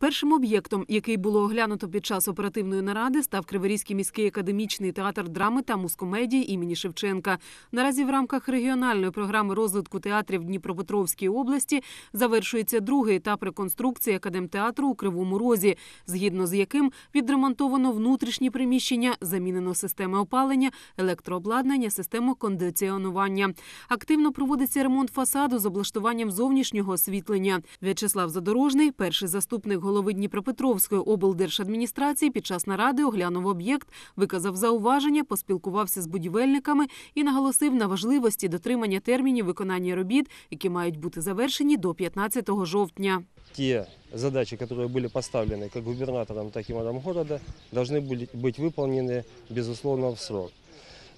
Першим об'єктом, який було оглянуто під час оперативної наради, став Криворізький міський академічний театр драми та мускомедії імені Шевченка. Наразі в рамках регіональної програми розвитку театрів Дніпропетровської області завершується другий етап реконструкції академтеатру у Кривому Розі, згідно з яким відремонтовано внутрішні приміщення, замінено системи опалення, електрообладнання, систему кондиціонування. Активно проводиться ремонт фасаду з облаштуванням зовнішнього освітлення. В'ячеслав Задорожний, перший заступник голови Дніпропетровської облдержадміністрації, під час наради оглянув об'єкт, виказав зауваження, поспілкувався з будівельниками і наголосив на важливості дотримання термінів виконання робіт, які мають бути завершені до 15 жовтня. те задачи, которые были поставлены как губернатором, так и мэром города, должны были быть выполнены, безусловно, в срок.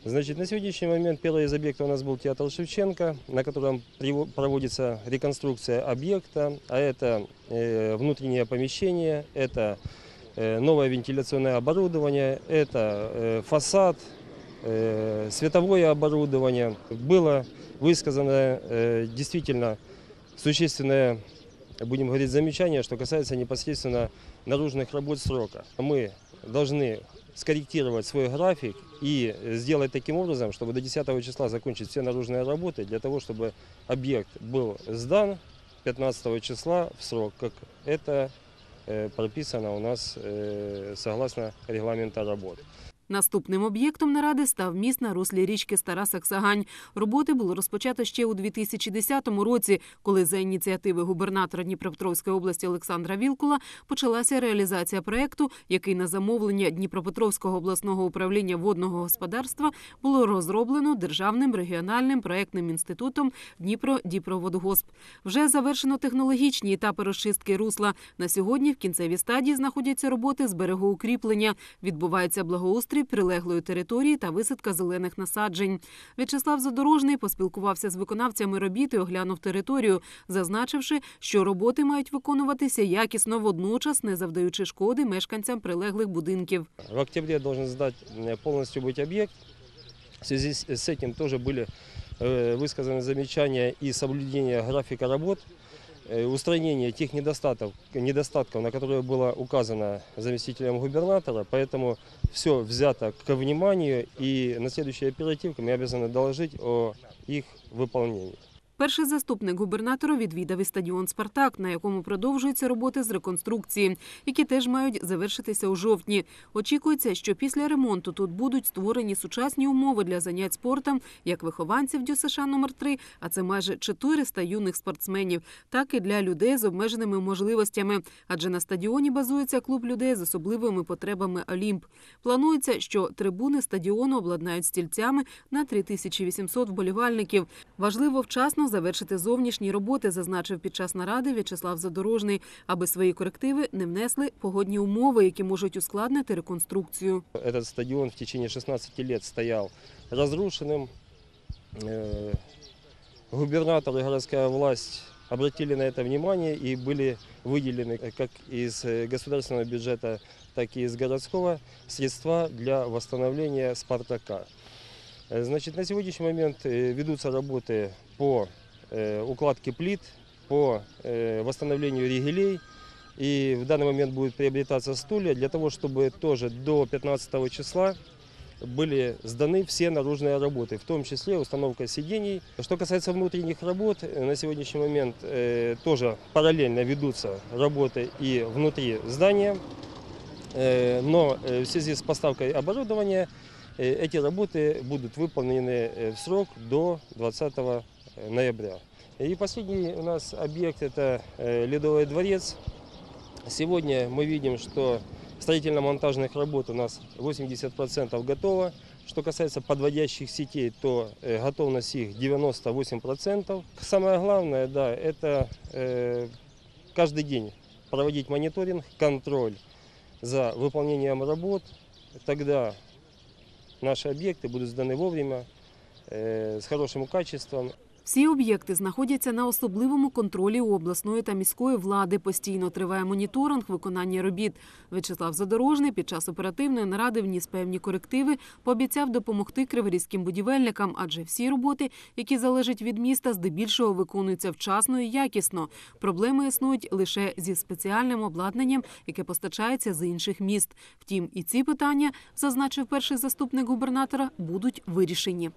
Значит, на сегодняшний момент первый из объектов у нас был театр Шевченко, на котором проводится реконструкция объекта, а это э, внутреннее помещение, это э, новое вентиляционное оборудование, это э, фасад, световое оборудование. Было высказано действительно существенное будем говорить, замечание, что касается непосредственно наружных работ срока. Мы должны скорректировать свой график и сделать таким образом, чтобы до 10 числа закончить все наружные работы, для того, чтобы объект был сдан 15 числа в срок, как это э, прописано у нас э, согласно регламента работы. Наступним об'єктом наради став міст на руслі річки Стара Саксагань. Роботи було розпочато ще у 2010 році, коли за ініціативи губернатора Дніпропетровської області Олександра Вілкула почалася реалізація проекту, який на замовлення Дніпропетровського обласного управління водного господарства було розроблено державним регіональним проектним інститутом Дніпро Дніпроводгосп. Вже завершено технологічні етапи розчистки русла. На сьогодні в кінцевій стадії знаходяться роботи з берегоукріплення. Відбувається благоустрій прилеглої території та висадка зелених насаджень. В'ячеслав Задорожний поспілкувався з виконавцями робіт і оглянув територію, зазначивши, що роботи мають виконуватися якісно водночас, не завдаючи шкоди мешканцям прилеглих будинків. В октябре должен сдать э, полностью быть объект. В связи с с этим тоже были э, высказаны замечания и соблюдение графика работ, э, устранение тех недостатков, недостатков, на которые было указано заместителем губернатора. Поэтому все взято ко вниманию и на следующей оперативке мы обязаны доложить о их выполнении. Перший заступник губернатора відвідав і стадіон Спартак, на якому продовжуються роботи з реконструкції, які теж мають завершитися у жовтні. Очікується, що після ремонту тут будуть створені сучасні умови для занять спортом як вихованців ДЮСШ номер 3 а це майже 400 юних спортсменів, так і для людей з обмеженими можливостями. Адже на стадіоні базується клуб людей з особливими потребами Олімп. Планується, що трибуни стадіону обладнають стільцями на 3800 вболівальників. Важливо вчасно завершити зовнішні роботи, зазначив під час наради В'ячеслав Задорожний, аби свої корективи не внесли погодні умови, які можуть ускладнити реконструкцію. Этот стадион в течение 16 лет стоял разрушенным. Э, Губернатор и городская власть обратили на это внимание и были выделены э, как из э, государственного бюджета, так и из городского средства для восстановления «Спартака». Э, Значит, на сегодняшний момент э, ведутся работы по укладке плит, по восстановлению ригелей. И в данный момент будут приобретаться стулья для того, чтобы тоже до 15 числа были сданы все наружные работы, в том числе установка сидений. Что касается внутренних работ, на сегодняшний момент э, тоже параллельно ведутся работы и внутри здания. Э, но в связи с поставкой оборудования э, эти работы будут выполнены э, в срок до 20 ноября. И последний у нас объект это э, Ледовый дворец. Сегодня мы видим, что строительно-монтажных работ у нас 80% готово. Что касается подводящих сетей, то э, готовность их 98%. Самое главное, да, это э, каждый день проводить мониторинг, контроль за выполнением работ. Тогда наши объекты будут сданы вовремя, с хорошим качеством. Всі об'єкти знаходяться на особливому контролі обласної та міської влади. Постійно триває моніторинг виконання робіт. В'ячеслав Задорожний під час оперативної наради вніс певні корективи, пообіцяв допомогти криворізьким будівельникам, адже всі роботи, які залежать від міста, здебільшого виконуються вчасно і якісно. Проблеми існують лише зі спеціальним обладнанням, яке постачається з інших міст. Втім, і ці питання, зазначив перший заступник губернатора, будуть вирішені.